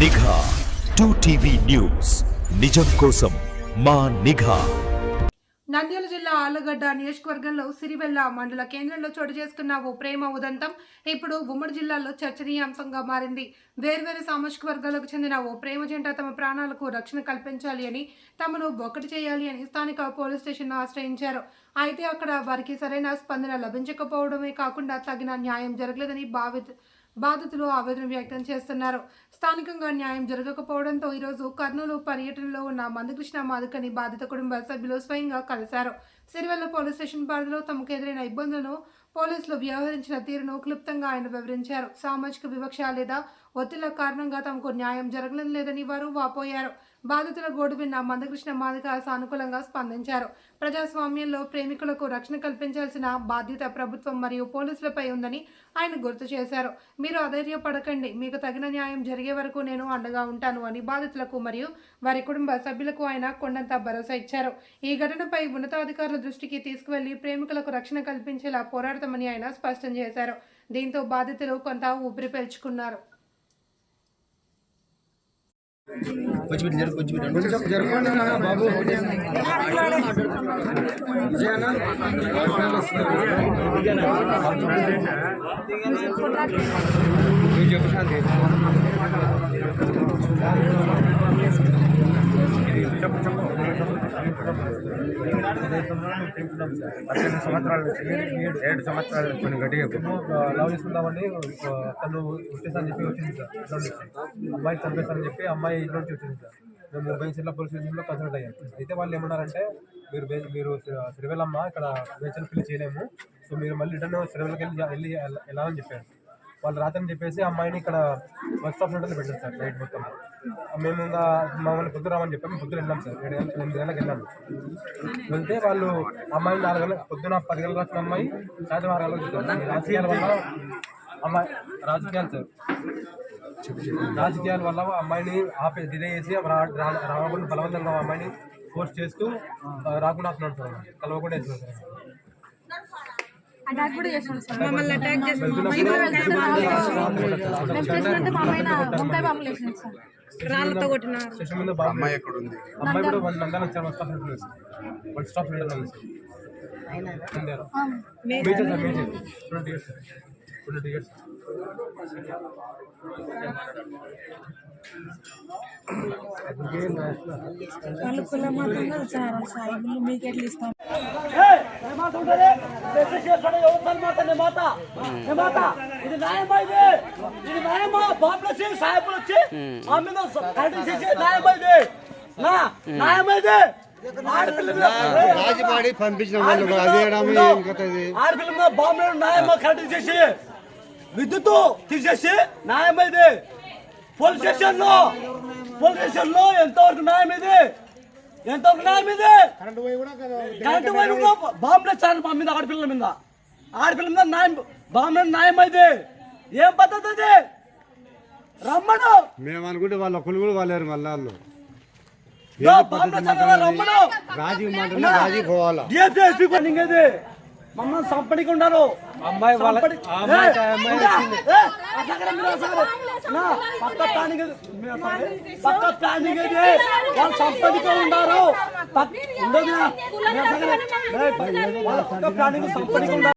నిఘా. Two TV news నిజం కోసం మా నిఘా. నంద్యాల జిల్లా ఆలగడ్డ నియోజకవర్గంలో సిరివెల్ల మండల కేంద్రంలో చోటు చేసుకున్న ఓ ప్రేమ ఉదంతం ఇప్పుడు ఉమ్మడి జిల్లాలో చర్చనీయాంశంగా మారింది. వేర్వేరు సామాజిక వర్గాలకు చెందిన ఓ ప్రేమ జంట తమ ప్రాణాలకు రక్షణ కల్పించాలి అని తమను ఒక్కటి చేయాలి అని స్థానిక పోలీస్ స్టేషన్ ఆశ్రయించారు. అయితే అక్కడ వారికి సరైన స్పందన లభించకపోవడమే కాకుండా తగిన న్యాయం జరగలేదని భావిత బాధితులు ఆవేదన వ్యక్తం చేస్తున్నారు. స్థానికంగా న్యాయం జరగకపోవడంతో ఈరోజు కర్నూలు పర్యటనలో ఉన్న మందకృష్ణ మాధుకని బాధిత కుటుంబ సభ్యులు స్వయంగా కలిశారు. సిరివెల్ల పోలీస్ స్టేషన్ పరిధిలో తమకు ఎదురైన ఇబ్బందులను పోలీసులు వ్యవహరించిన తీరును క్లుప్తంగా ఆయన వివరించారు. సామాజిక వివక్ష లేదా ఒత్తిళ్ళ కారణంగా తమకు న్యాయం జరగడం లేదని వారు వాపోయారు. బాధితుల గోడు విన్న మందకృష్ణ మాదిక సానుకూలంగా స్పందించారు. ప్రజాస్వామ్యంలో ప్రేమికులకు రక్షణ కల్పించాల్సిన బాధ్యత ప్రభుత్వం మరియు పోలీసులపై ఉందని ఆయన గుర్తు చేశారు. మీరు అధైర్యపడకండి. మీకు తగిన న్యాయం జరిగే వరకు నేను అండగా ఉంటాను అని బాధితులకు మరియు వారి కుటుంబ సభ్యులకు ఆయన కొండంత భరోసా ఇచ్చారు. ఈ ఘటనపై ఉన్నతాధికారుల దృష్టికి తీసుకువెళ్ళి ప్రేమికులకు రక్షణ కల్పించేలా పోరాడతామని ఆయన స్పష్టం చేశారు. దీంతో బాధితులు కొంత ఊపిరి పీల్చుకున్నారు. కొంచెం జరగండి నాన్న బాబు విజయనా? నువ్వు చెప్పు శాంతి. చెప్పు చెప్పు పద్దెనిమిది సంవత్సరాల నుంచి ఏడు సంవత్సరాల నుంచి కొన్ని గట్టిగా లవ్ చేసుకుందామని తను వచ్చేసని చెప్పి వచ్చింది సార్ అమ్మాయి చంపేస్తానని చెప్పి అమ్మాయి ఇంట్లో నుంచి వచ్చింది సార్ మేము బెంచర్ల పోలీస్ స్టేషన్లో కన్సల్ట్ అయ్యాం అయితే వాళ్ళు ఏమన్నారంటే మీరు మీరు సిరివెల్లమ్మ ఇక్కడ బెంచర్ ఫిల్ చేయలేము సో మీరు మళ్ళీ రిటర్న్ సిరివెల్లకి వెళ్ళి వెళ్ళి వెళ్ళాలని చెప్పారు వాళ్ళు రాత్రి చెప్పేసి అమ్మాయిని ఇక్కడ బస్ స్టాప్ సెంటర్లో పెట్టారు సార్ నైట్ మొత్తం. మేము ఇంకా మమ్మల్ని పొద్దున రామని చెప్పాము. పొద్దున వెళ్ళాం సార్. ఏడు గంటల ఎనిమిది గంటలకు వెళ్ళాము. వెళ్తే వాళ్ళు అమ్మాయిని నాలుగు గంటల పొద్దున పది గంటలకు వచ్చిన అమ్మాయి సాయంత్రం ఆరు గంటలకు రాజకీయాల వల్ల అమ్మాయి రాజకీయాలు సార్. రాజకీయాల వల్ల అమ్మాయిని ఆపే డిలే చేసి రాకుండా బలవంతంగా అమ్మాయిని ఫోర్స్ చేస్తూ రాకుండా వస్తున్నాడు సార్. కలవకుండా వేస్తున్నాడు సార్. అటాక్ కూడా చేసాడు సార్. మమ్మల్ని అటాక్ బాంబులు చేసినట్టే మా వంకాయ సార్. రాళ్ళతో కొట్టినారు. స్టేషన్ మీద బాబు అమ్మాయి ఎక్కడ ఉంది? అమ్మాయి కూడా వన్ నందాల వచ్చారు బస్ స్టాప్ ఉంది బస్ స్టాప్ ఉంది Nandyal. Major sir major. Twenty years sir twenty years వాళ్ళు కుల మాత్రం సార్ మీకు ఎట్లా ఇస్తాం? ఇది న్యాయమా ఇది ఇది న్యాయమా బాబులు వచ్చి సాయబులు వచ్చి మీద కరెంట్ చేసి న్యాయమా ఇది నా న్యాయమా ఇది రాజపాడి పంపించిన వాళ్ళు అదే ఆడపిల్ల బాంబులు న్యాయమా కరెంట్ చేసి విద్యుత్ తీసేసి న్యాయమా ఇది పోలీస్ స్టేషన్లో పోలీస్ స్టేషన్లో ఎంతవరకు న్యాయం ఇది ఇది కరెంటు వైర్ కూడా బాంబులు వచ్చారు మా మీద ఆడపిల్లల మీద. ఆడపిల్లల మీద న్యాయం బాంబుల న్యాయం అయితే ఏం పద్ధతి అది? రమ్మను. మేము అనుకుంటే వాళ్ళ ఒక్కరు కూడా వాళ్ళారు మళ్ళా వాళ్ళు దో బాంబులు వచ్చారు కదా, రమ్మను. రాజీ మాట రాజీ పోవాలా? డిఎస్పీ పనింగ్ ఇది మమ్మల్ని సంపడికి ఉన్నారు అమ్మాయి వాళ్ళ- పక్క ప్లానింగ్ పక్క వాళ్ళు సంపడికి పక్క- ఉండదు పక్క ప్లానింగ్ సంపడికి ఉన్నారు